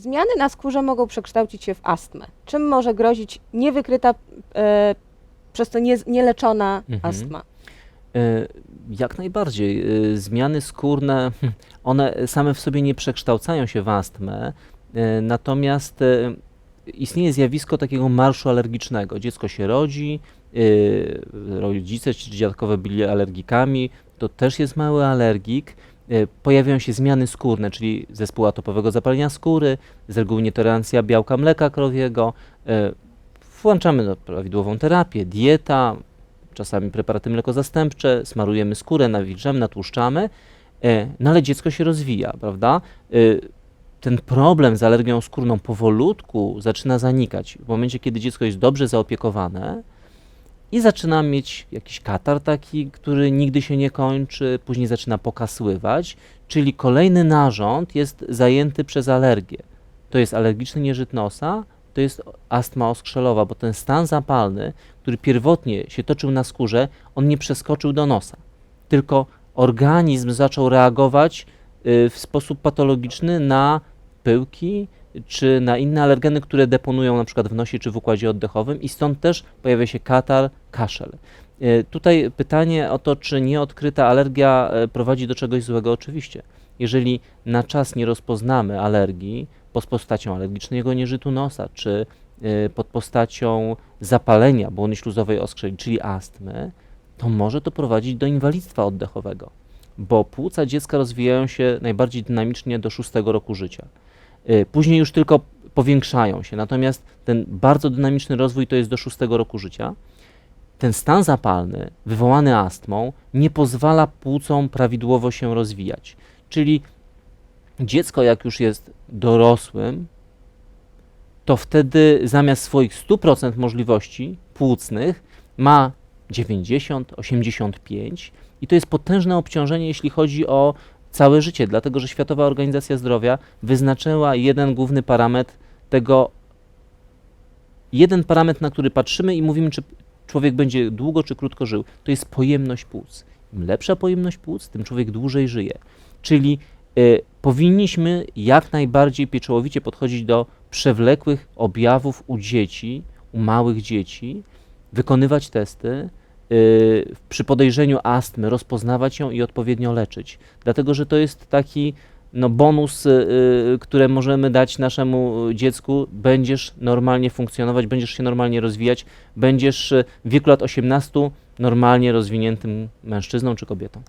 Zmiany na skórze mogą przekształcić się w astmę. Czym może grozić niewykryta, e, przez to nie, nieleczona Mhm. astma? E, Jak najbardziej. E, Zmiany skórne, one same w sobie nie przekształcają się w astmę, e, natomiast istnieje zjawisko takiego marszu alergicznego. Dziecko się rodzi, rodzice czy dziadkowie byli alergikami, to też jest mały alergik. E, Pojawiają się zmiany skórne, czyli zespół atopowego zapalenia skóry, z reguły nietolerancja białka mleka krowiego. E, Włączamy prawidłową terapię, dieta, czasami preparaty mlekozastępcze, smarujemy skórę, nawilżamy, natłuszczamy, e, no ale dziecko się rozwija, prawda? Ten problem z alergią skórną powolutku zaczyna zanikać w momencie, kiedy dziecko jest dobrze zaopiekowane i zaczyna mieć jakiś katar taki, który nigdy się nie kończy, później zaczyna pokasływać, czyli kolejny narząd jest zajęty przez alergię. To jest alergiczny nieżyt nosa, to jest astma oskrzelowa, bo ten stan zapalny, który pierwotnie się toczył na skórze, on nie przeskoczył do nosa, tylko organizm zaczął reagować y, w sposób patologiczny na pyłki czy na inne alergeny, które deponują na przykład w nosie czy w układzie oddechowym i stąd też pojawia się katar, kaszel. Y, Tutaj pytanie o to, czy nieodkryta alergia y, prowadzi do czegoś złego, oczywiście. Jeżeli na czas nie rozpoznamy alergii pod postacią alergicznego nieżytu nosa, czy y, pod postacią zapalenia błony śluzowej oskrzeli, czyli astmy, to może to prowadzić do inwalidztwa oddechowego, bo płuca dziecka rozwijają się najbardziej dynamicznie do szóstego roku życia. Y, Później już tylko powiększają się, natomiast ten bardzo dynamiczny rozwój to jest do szóstego roku życia. Ten stan zapalny wywołany astmą nie pozwala płucom prawidłowo się rozwijać. Czyli dziecko, jak już jest dorosłym, to wtedy zamiast swoich 100% możliwości płucnych ma 90, 85 i to jest potężne obciążenie, jeśli chodzi o całe życie, dlatego że Światowa Organizacja Zdrowia wyznaczyła jeden główny parametr tego, jeden parametr, na który patrzymy i mówimy, czy człowiek będzie długo czy krótko żył, to jest pojemność płuc. Im lepsza pojemność płuc, tym człowiek dłużej żyje. Czyli y, powinniśmy jak najbardziej pieczołowicie podchodzić do przewlekłych objawów u dzieci, u małych dzieci, wykonywać testy, przy podejrzeniu astmy rozpoznawać ją i odpowiednio leczyć. Dlatego, że to jest taki no, bonus, y, y, które możemy dać naszemu dziecku. Będziesz normalnie funkcjonować, będziesz się normalnie rozwijać, będziesz y, w wieku lat 18 normalnie rozwiniętym mężczyzną czy kobietą.